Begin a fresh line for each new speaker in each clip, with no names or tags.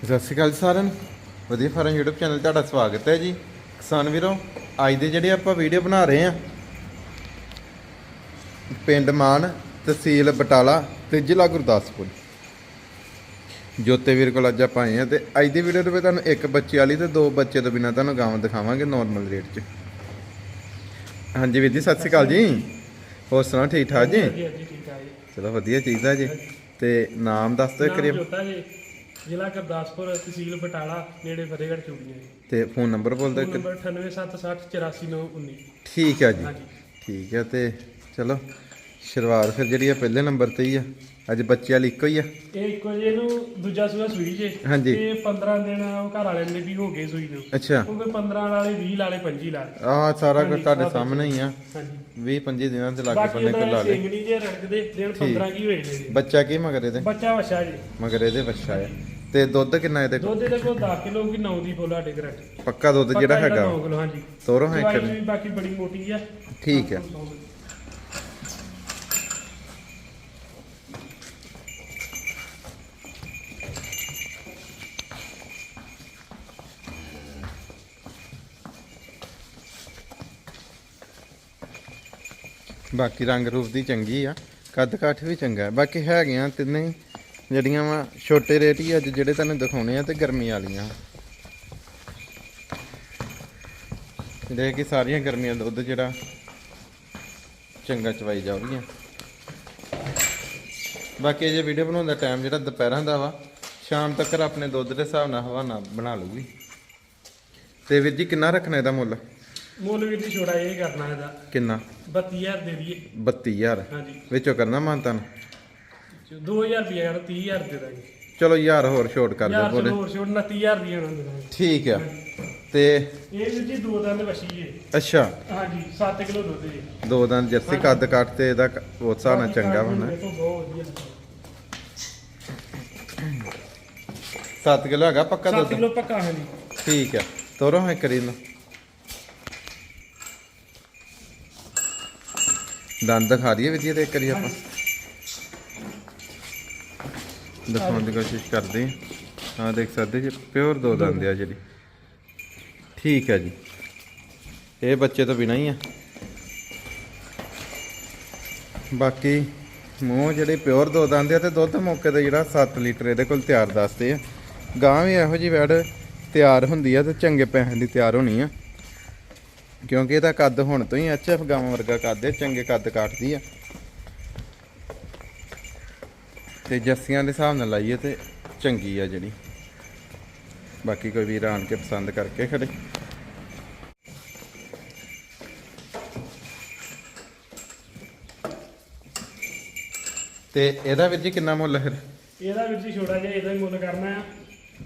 ਸਤਿ ਸ਼੍ਰੀ ਅਕਾਲ ਸਾਰਿਆਂ ਨੂੰ। ਵਧੀਆ ਫਾਰਮ YouTube ਚੈਨਲ 'ਤੇ ਤੁਹਾਡਾ ਸਵਾਗਤ ਹੈ ਜੀ। ਕਿਸਾਨ ਵੀਰੋ ਅੱਜ ਦੇ ਜਿਹੜੇ ਆਪਾਂ ਵੀਡੀਓ ਬਣਾ ਰਹੇ ਆ ਪਿੰਡ ਮਾਨ ਤਹਿਸੀਲ ਬਟਾਲਾ ਤੇ ਜ਼ਿਲ੍ਹਾ ਗੁਰਦਾਸਪੁਰ। ਜੋਤੇ ਵੀਰ ਕੋਲ ਅੱਜ ਆਪਾਂ ਆਏ ਆ ਤੇ ਅੱਜ ਦੀ ਵੀਡੀਓ ਦੇ ਵਿੱਚ ਤੁਹਾਨੂੰ ਇੱਕ ਬੱਚੇ ਵਾਲੀ ਤੇ ਦੋ ਬੱਚੇ ਤੋਂ ਬਿਨਾਂ ਤੁਹਾਨੂੰ ਗਾਵਾਂ ਦਿਖਾਵਾਂਗੇ ਨਾਰਮਲ ਰੇਟ 'ਚ। ਹਾਂਜੀ ਵੀਰ ਜੀ ਸਤਿ ਸ਼੍ਰੀ ਅਕਾਲ ਜੀ। ਹੋਰ ਸੁਣਾਓ ਠੀਕ ਠਾਕ ਜੀ?
ਆ
ਚਲੋ ਵਧੀਆ ਚੀਜ਼ਾਂ ਜੀ। ਤੇ ਨਾਮ ਦੱਸ ਦਿਓ ਕਰੀਬ
ਜੋਤਾ ਜੀ। ਜ਼ਿਲ੍ਹਾ ਗੁਰਦਾਸਪੁਰ ਤਹਿਸੀਲ ਬਟਾਲਾ ਨੇੜੇ ਫਤਿਹਗੜ੍ਹ ਚੂੜੀਆਂ ਜੀ।
ਤੇ ਫੋਨ ਨੰਬਰ ਬੋਲ ਦਿਓ
ਫੋਨ। ਨੰਬਰ 9876844919
ਠੀਕ ਹੈ ਜੀ। ਠੀਕ ਹੈ ਤੇ ਚਲੋ ਸ਼ੁਰੂਆਤ ਫਿਰ ਜਿਹੜੀ ਆ ਪਹਿਲੇ ਨੰਬਰ ਤੇ ਹੀ ਆ। ਅੱਜ ਬੱਚੇ ਵਾਲੀ ਇੱਕੋ ਹੀ ਆ।
ਇਹ ਇੱਕੋ ਜੇ ਨੂੰ ਦੂਜਾ ਸੂਆ ਸੂਈ ਜੇ।
ਹਾਂਜੀ।
ਤੇ 15 ਦਿਨ ਉਹ ਘਰ ਵਾਲੇ ਨੇ ਵੀ ਹੋ ਗਏ ਸੂਈ ਨੂੰ।
ਅੱਛਾ।
ਉਹ ਕੋਈ 15 ਵਾਲੇ 20 ਵਾਲੇ 25 ਵਾਲੇ।
ਆ ਸਾਰਾ ਕੁਝ ਤੁਹਾਡੇ ਸਾਹਮਣੇ ਹੀ ਆ।
ਹਾਂਜੀ।
20 25 ਦਿਨਾਂ ਦੇ ਲਾਗੇ ਬੰਨੇ ਕੋਲ ਲਾ ਲੈ
ਨਹੀਂ ਜੇ ਰੜਕਦੇ ਦਿਨ 15 ਕੀ ਹੋਏ ਨੇ।
ਬੱਚਾ ਕੀ ਮਗਰ ਇਹਦੇ?
ਬੱਚਾ ਵਛਾ ਜੀ।
ਮਗਰ ਇਹਦੇ ਬੱਚਾ ਆ। ਤੇ ਦੁੱਧ ਕਿੰਨਾ ਇਹਦੇ ਕੋਲ?
ਦੁੱਧ ਦੇ ਕੋਲ 10 ਕਿਲੋ ਕੀ 9 ਦੀ ਫੁੱਲ ਸਾਡੇ ਗਰੰਟੀ
ਪੱਕਾ ਦੁੱਧ ਜਿਹੜਾ ਹੈਗਾ?
9 ਕਿਲੋ ਹਾਂਜੀ।
ਤੋਰੋ ਹੈ
ਵੀ ਬਾਕੀ ਬੜੀ ਮੋਟੀ ਆ।
ਠੀਕ ਹੈ ਬਾਕੀ ਰੰਗ ਰੂਪ ਦੀ ਚੰਗੀ ਆ। ਕੱਦ ਕਾਠ ਵੀ ਚੰਗਾ। ਹੈ ਬਾਕੀ ਹੈਗੀਆਂ ਤਿੰਨੇ ਹੀ ਜਿਹੜੀਆਂ ਵਾ ਛੋਟੇ ਰੇਟ ਹੀ ਅੱਜ ਜਿਹੜੇ ਤੁਹਾਨੂੰ ਦਿਖਾਉਣੇ ਆ ਤੇ ਗਰਮੀ ਵਾਲੀਆਂ। ਜਿਹੜੇ ਕਿ ਸਾਰੀਆਂ ਗਰਮੀਆਂ ਦਾ ਦੁੱਧ ਜਿਹੜਾ ਚੰਗਾ ਚਵਾਈ ਜਾਊਗੀਆਂ ਬਾਕੀ ਜੇ ਵੀਡੀਓ ਬਣਾਉਣ ਦਾ ਟਾਈਮ ਜਿਹੜਾ ਦੁਪਹਿਰਾਂ ਦਾ ਵਾ ਸ਼ਾਮ ਤੱਕ ਆਪਣੇ ਦੁੱਧ ਦੇ ਹਿਸਾਬ ਨਾਲ ਹਵਾਨਾ ਬਣਾ ਲੂਗੀ ਤੇ ਵੀਰ ਜੀ ਕਿੰਨਾ ਰੱਖਣਾ ਇਹਦਾ ਮੁੱਲ?
ਮੁੱਲ ਵੀਰ ਜੀ ਛੋੜਾ ਇਹ ਕਰਨਾ ਇਹਦਾ।
ਕਿੰਨਾ?
32000 ਦੇ ਦਈਏ।
32000
ਹਾਂਜੀ।
ਵਿੱਚੋਂ ਕਰਨਾ ਮਾਨਤਨ?
2000 ਰੁਪਏ ਯਾਰ 30000 ਦੇ ਦਾਂਗੇ।
ਚਲੋ ਯਾਰ ਹੋਰ ਛੋਟ ਕਰ ਦਿਓ
ਯਾਰ ਹੋਰ ਛੋੜ 29000 ਦੀ ਆਣਾ ਦੇ ਦਾਂਗੇ।
ਠੀਕ ਆ। ਤੇ
ਇਹ ਵੀਰ ਜੀ ਦੋ ਦੰਦ ਵਛੀ ਏ
ਅੱਛਾ।
ਹਾਂਜੀ 7 ਕਿਲੋ ਦੁੱਧ ਜੀ।
ਦੋ ਦੰਦ ਜਰਸੀ ਕੱਦ ਕੱਟ ਤੇ ਇਹਦਾ ਕ- ਹਿਸਾਬ ਨਾਲ ਚੰਗਾ ਹੋਣਾ।
ਦੇਖੋ ਬਹੁਤ ਵਧੀਆ।
7 ਕਿਲੋ ਹੈਗਾ ਪੱਕਾ
7
ਦੁੱਧ?
ਕਿਲੋ ਪੱਕਾ ਹਾਂਜੀ।
ਠੀਕ ਆ। ਤੋਰੋ ਹੈ ਕਰੀ ਨੂੰ ਦੰਦ ਦਿਖਾ ਦਈਏ ਵਧੀਆ ਤੇ ਇੱਕ ਵਾਰੀ ਆਪਾਂ। ਦਿਖਾਉਣ ਦੀ ਕੋਸ਼ਿਸ਼ ਕਰਦੇ ਹਾਂ। ਆਹ ਦੇਖ ਸਕਦੇ ਜੀ ਪਿਓਰ ਦੋ ਦੰਦ ਆ ਜਿਹੜੀ। ਠੀਕ ਹੈ ਜੀ। ਇਹ ਬੱਚੇ ਤੋਂ ਬਿਨਾਂ ਹੀ ਆ। ਬਾਕੀ ਮੂੰਹ ਜਿਹੜੇ ਪਿਓਰ ਦੋ ਦੰਦ ਆ ਤੇ ਦੁੱਧ ਮੌਕੇ ਤੇ ਜਿਹੜਾ 7 ਲੀਟਰ ਇਹਦੇ ਕੋਲ ਤਿਆਰ ਦੱਸਦੇ ਆ। ਗਾਂ ਵੀ ਇਹੋ ਜੀ ਵੈੜ ਤਿਆਰ ਹੁੰਦੀ ਆ ਤੇ ਚੰਗੇ ਪੈਸੇ ਦੀ ਤਿਆਰ ਹੋਣੀ ਆ। ਕਿਉਂਕਿ ਇਹਦਾ ਕੱਦ ਹੁਣ ਤੋਂ ਹੀ ਐਚਐਫ ਗਾਵਾਂ ਵਰਗਾ ਕੱਦ ਹੈ ਚੰਗੇ ਕੱਦ ਕਾਟਦੀ ਆ। ਤੇ ਜੱਸੀਆਂ ਦੇ ਹਿਸਾਬ ਨਾਲ ਲਾਈਏ ਤੇ ਚੰਗੀ ਆ ਜਿਹੜੀ। ਬਾਕੀ ਕੋਈ ਵੀਰ ਆਣ ਕੇ ਪਸੰਦ ਕਰਕੇ ਖੜੇ। ਤੇ ਇਹਦਾ ਵੀਰ ਜੀ ਕਿੰਨਾ ਮੁੱਲ ਫਿਰ
ਇਹਦਾ ਵੀਰ ਜੀ ਛੋੜਾ ਜਿਹਾ ਇਹਦਾ ਹੀ ਮੁੱਲ ਕਰਨਾ ਆ।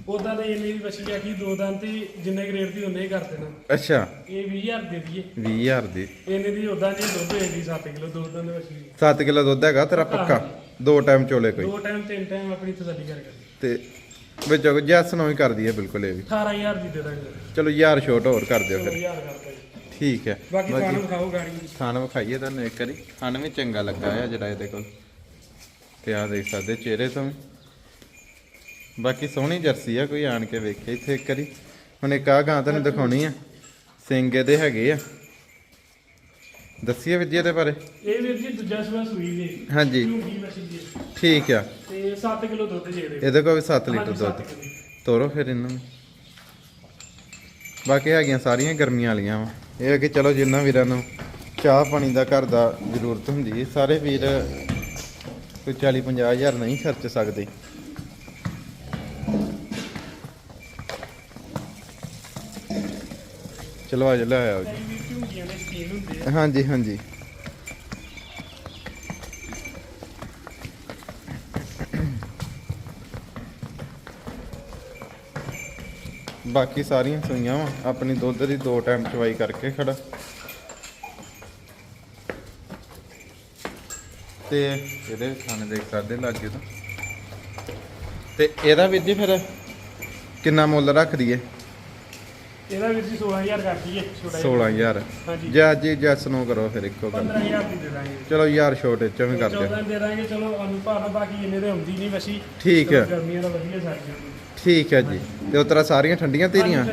ਉਦਾਂ ਤੇ ਇੰਨੀ ਦੀ ਵਛੀ ਆ ਕਿ ਦੋ ਦੰਦ ਤੇ ਜਿੰਨੇ ਗ੍ਰੇਡ ਦੀ ਉਹਨੇ ਹੀ ਕਰ ਦੇਣਾ।
ਅੱਛਾ।
ਇਹ 20000 ਦੇ ਦਈਏ।
20000 ਦੀ।
ਇਹਨੇ ਦੀ ਉਦਾਂ ਜੀ ਦੁੱਧ ਹੋਏਗੀ 7 ਕਿਲੋ ਦੋ ਦੰਦ ਵਛੀ
7 ਕਿਲੋ ਦੁੱਧ ਹੈਗਾ ਤੇਰਾ ਪੱਕਾ? ਦੋ ਟਾਈਮ ਚੋਲੇ ਕੋਈ।
ਦੋ ਟਾਈਮ ਤਿੰਨ ਟਾਈਮ ਆਪਣੀ ਤਸੱਲੀ ਕਰ ਕਰ
ਤੇ ਵਿੱਚੋਂ ਜੈਸ ਨੂੰ ਹੀ ਕਰ ਦਈਏ ਬਿਲਕੁਲ ਇਹ ਵੀ।
18000 ਦੀ ਦੇ ਦਾਂਗੇ।
ਚਲੋ ਯਾਰ ਛੋਟ ਹੋਰ ਕਰ ਦਿਓ ਫਿਰ।
10000 ਕਰਦਾ ਜੀ
ਠੀਕ ਹੈ।
ਬਾਕੀ ਤੁਹਾਨੂੰ ਵਿਖਾਓ ਗਾੜੀ
ਖਾਣ ਵਿਖਾਈਏ ਤੁਹਾਨੂੰ ਇੱਕ ਵਾਰੀ। ਖਾਣ ਵੀ ਚੰਗਾ ਲੱਗਾ ਆ ਜਿਹੜਾ ਇਹਦੇ ਕੋਲ। ਤੇ ਆ ਦੇਖ ਸਕਦੇ ਚਿਹਰੇ ਤੋਂ ਵੀ। ਬਾਕੀ ਸੋਹਣੀ ਜਰਸੀ ਆ ਕੋਈ ਆਣ ਕੇ ਵੇਖੇ ਇੱਥੇ ਇੱਕ ਵਾਰੀ। ਹੁਣ ਇੱਕ ਆ ਗਾਂ ਤੁਹਾਨੂੰ ਦਿਖਾਉਣੀ ਆ। ਸਿੰਘ ਇਹਦੇ ਹੈਗੇ ਆ। ਦੱਸੀਏ ਵਿਦਿਆ ਦੇ ਬਾਰੇ?
ਇਹ ਵੀਰ ਜੀ ਦੂਜਾ ਸੂਆ ਸੂਈ ਦੇ
ਹਾਂਜੀ।
ਝੂਠੀ ਜੀ।
ਠੀਕ ਆ।
ਤੇ 7 ਕਿਲੋ ਦੁੱਧ ਜਿਹੜੇ
ਇਹਦੇ। ਕੋਲ ਵੀ 7 ਲੀਟਰ ਦੁੱਧ। ਤੋਰੋ ਫਿਰ ਇਹਨਾਂ ਨੂੰ। ਬਾਕੀ ਹੈਗੀਆਂ ਸਾਰੀਆਂ ਗਰਮੀਆਂ ਵਾਲੀਆਂ ਵਾ। ਇਹ ਹੈ ਕਿ ਚਲੋ ਜਿੰਨਾ ਵੀਰਾਂ ਨੂੰ ਚਾਹ ਪਾਣੀ ਦਾ ਘਰ ਦਾ ਜ਼ਰੂਰਤ ਹੁੰਦੀ ਹੈ ਸਾਰੇ ਵੀਰ ਕੋਈ 40 50 ਹਜ਼ਾਰ ਨਹੀਂ ਖਰਚ ਸਕਦੇ। ਚਲੋ ਆ ਜਾ ਲੈ ਆਓ ਜੀ।
ਵੀ ਦੇ ਹੁੰਦੇ ਆ।
ਹਾਂਜੀ ਹਾਂਜੀ। ਬਾਕੀ ਸਾਰੀਆਂ ਸੂਈਆਂ ਵਾ ਆਪਣੀ ਦੁੱਧ ਦੀ ਦੋ ਟਾਈਮ ਚਵਾਈ ਕਰਕੇ ਖੜਾ। ਤੇ ਇਹਦੇ ਖਾਣੇ ਦੇਖ ਸਕਦੇ ਲੱਗੇ ਤਾਂ। ਤੇ ਇਹਦਾ ਵੀਰ ਜੀ ਫਿਰ ਕਿੰਨਾ ਮੁੱਲ ਰੱਖ ਦਈਏ?
ਇਹਦਾ ਵੀਰ ਜੀ 16000 ਕਰਦੀ ਹੈ ਛੋਟਾ ਜਿਹਾ।
16000
ਹਾਂਜੀ।
ਜੇ ਅੱਜ ਹੀ ਜੈਸ ਨੂੰ ਕਰੋ ਫਿਰ ਇੱਕੋ ਗੱਲ।
15000 ਦੀ ਦੇ ਦਾਂਗੇ।
ਚਲੋ ਯਾਰ ਛੋਟੇ ਚ ਵੀ ਕਰ ਦਿਓ।
14 ਦੇ ਦਾਂਗੇ ਚਲੋ ਅਨੁਭਵ ਬਾਕੀ ਇੰਨੇ ਤੇ ਹੁੰਦੀ ਨਹੀਂ ਵਸ਼ੀ।
ਠੀਕ ਹੈ।
ਗਰਮੀਆਂ ਦਾ ਵਧੀਆ ਸਾਰੀਆਂ
ਠੀਕ ਹੈ ਜੀ। ਤੇ ਉਤਰਾ ਸਾਰੀਆਂ ਠੰਡੀਆਂ ਤੇਰੀਆਂ?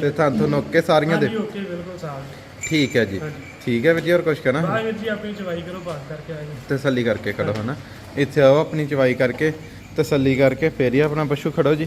ਤੇ ਥਾਂ ਤੋਂ ਨੋਕੇ ਸਾਰੀਆਂ ਦੇ?
ਹਾਂਜੀ ਓਕੇ ਬਿਲਕੁਲ ਸਾਫ਼
ਠੀਕ ਹੈ ਜੀ। ਠੀਕ ਹੈ ਵੀਰ ਜੀ ਹੋਰ ਕੁਝ ਕਹਿਣਾ?
ਬਾਹਰ ਵੀਰ ਜੀ ਆਪਣੀ ਚਵਾਈ ਕਰੋ ਬਾਤ ਕਰਕੇ ਆ ਜਾਓ।
ਤਸੱਲੀ ਕਰਕੇ ਖੜੋ ਹਨਾ? ਇੱਥੇ ਆਓ ਆਪਣੀ ਚਵਾਈ ਕਰਕੇ ਤਸੱਲੀ ਕਰਕੇ ਫੇਰ ਹੀ ਆਪਣਾ ਪਸ਼ੂ ਖੜੋ ਜੀ।